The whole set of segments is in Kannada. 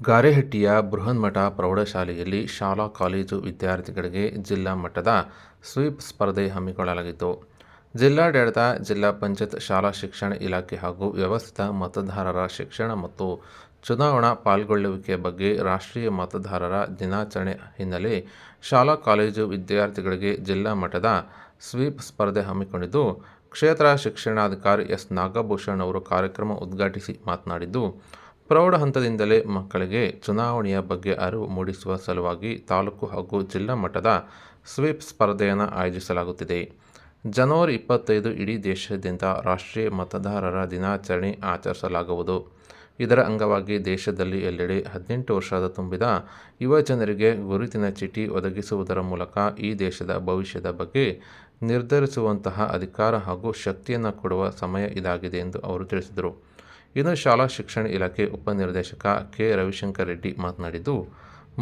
ಗಾರೆಹಟ್ಟಿಯ ಬೃಹನ್ಮಠ ಪ್ರೌಢಶಾಲೆಯಲ್ಲಿ ಶಾಲಾ ಕಾಲೇಜು ವಿದ್ಯಾರ್ಥಿಗಳಿಗೆ ಜಿಲ್ಲಾ ಮಟ್ಟದ ಸ್ವೀಪ್ ಸ್ಪರ್ಧೆ ಹಮ್ಮಿಕೊಳ್ಳಲಾಗಿತ್ತು. ಜಿಲ್ಲಾಡಳಿತ, ಜಿಲ್ಲಾ ಪಂಚಾಯತ್ ಶಾಲಾ ಶಿಕ್ಷಣ ಇಲಾಖೆ ಹಾಗೂ ವ್ಯವಸ್ಥಿತ ಮತದಾರರ ಶಿಕ್ಷಣ ಮತ್ತು ಚುನಾವಣಾ ಪಾಲ್ಗೊಳ್ಳುವಿಕೆ ಬಗ್ಗೆ ರಾಷ್ಟ್ರೀಯ ಮತದಾರರ ದಿನಾಚರಣೆ ಹಿನ್ನೆಲೆ ಶಾಲಾ ಕಾಲೇಜು ವಿದ್ಯಾರ್ಥಿಗಳಿಗೆ ಜಿಲ್ಲಾ ಮಟ್ಟದ ಸ್ವೀಪ್ ಸ್ಪರ್ಧೆ ಹಮ್ಮಿಕೊಂಡಿದ್ದು, ಕ್ಷೇತ್ರ ಶಿಕ್ಷಣಾಧಿಕಾರಿ ಎಸ್ ನಾಗಭೂಷಣ್ ಅವರು ಕಾರ್ಯಕ್ರಮ ಉದ್ಘಾಟಿಸಿ ಮಾತನಾಡಿದ್ದು ಪ್ರೌಢ ಹಂತದಿಂದಲೇ ಮಕ್ಕಳಿಗೆ ಚುನಾವಣೆಯ ಬಗ್ಗೆ ಅರಿವು ಮೂಡಿಸುವ ಸಲುವಾಗಿ ತಾಲೂಕು ಹಾಗೂ ಜಿಲ್ಲಾ ಮಟ್ಟದ ಸ್ವೀಪ್ ಸ್ಪರ್ಧೆಯನ್ನು ಆಯೋಜಿಸಲಾಗುತ್ತಿದೆ. ಜನವರಿ ಇಪ್ಪತ್ತೈದು ಇಡೀ ದೇಶಾದ್ಯಂತ ರಾಷ್ಟ್ರೀಯ ಮತದಾರರ ದಿನಾಚರಣೆ ಆಚರಿಸಲಾಗುವುದು. ಇದರ ಅಂಗವಾಗಿ ದೇಶದಲ್ಲಿ ಎಲ್ಲೆಡೆ ಹದಿನೆಂಟು ವರ್ಷದ ತುಂಬಿದ ಯುವ ಜನರಿಗೆ ಗುರುತಿನ ಚೀಟಿ ಒದಗಿಸುವುದರ ಮೂಲಕ ಈ ದೇಶದ ಭವಿಷ್ಯದ ಬಗ್ಗೆ ನಿರ್ಧರಿಸುವಂತಹ ಅಧಿಕಾರ ಹಾಗೂ ಶಕ್ತಿಯನ್ನು ಕೊಡುವ ಸಮಯ ಇದಾಗಿದೆ ಎಂದು ಅವರು ತಿಳಿಸಿದರು. ಇನ್ನು ಶಾಲಾ ಶಿಕ್ಷಣ ಇಲಾಖೆ ಉಪನಿರ್ದೇಶಕ ಕೆ. ರವಿಶಂಕರ್ ರೆಡ್ಡಿ ಮಾತನಾಡಿದ್ದು,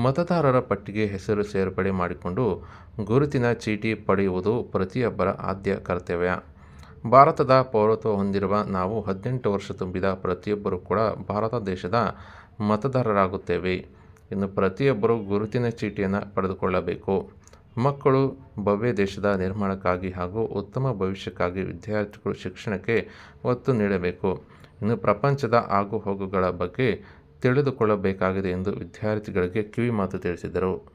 ಮತದಾರರ ಪಟ್ಟಿಗೆ ಹೆಸರು ಸೇರ್ಪಡೆ ಮಾಡಿಕೊಂಡು ಗುರುತಿನ ಚೀಟಿ ಪಡೆಯುವುದು ಪ್ರತಿಯೊಬ್ಬರ ಆದ್ಯ ಕರ್ತವ್ಯ. ಭಾರತದ ಪೌರತ್ವ ಹೊಂದಿರುವ ನಾವು ಹದಿನೆಂಟು ವರ್ಷ ತುಂಬಿದ ಪ್ರತಿಯೊಬ್ಬರೂ ಕೂಡ ಭಾರತ ದೇಶದ ಮತದಾರರಾಗುತ್ತೇವೆ. ಇನ್ನು ಪ್ರತಿಯೊಬ್ಬರೂ ಗುರುತಿನ ಚೀಟಿಯನ್ನು ಪಡೆದುಕೊಳ್ಳಬೇಕು. ಮಕ್ಕಳು ಭವ್ಯ ದೇಶದ ನಿರ್ಮಾಣಕ್ಕಾಗಿ ಹಾಗೂ ಉತ್ತಮ ಭವಿಷ್ಯಕ್ಕಾಗಿ ವಿದ್ಯಾರ್ಥಿಗಳು ಶಿಕ್ಷಣಕ್ಕೆ ಒತ್ತು ನೀಡಬೇಕು. ಇನ್ನು ಪ್ರಪಂಚದ ಆಗುಹೋಗುಗಳ ಬಗ್ಗೆ ತಿಳಿದುಕೊಳ್ಳಬೇಕಾಗಿದೆ ಎಂದು ವಿದ್ಯಾರ್ಥಿಗಳಿಗೆ ಕಿವಿಮಾತು ತಿಳಿಸಿದರು.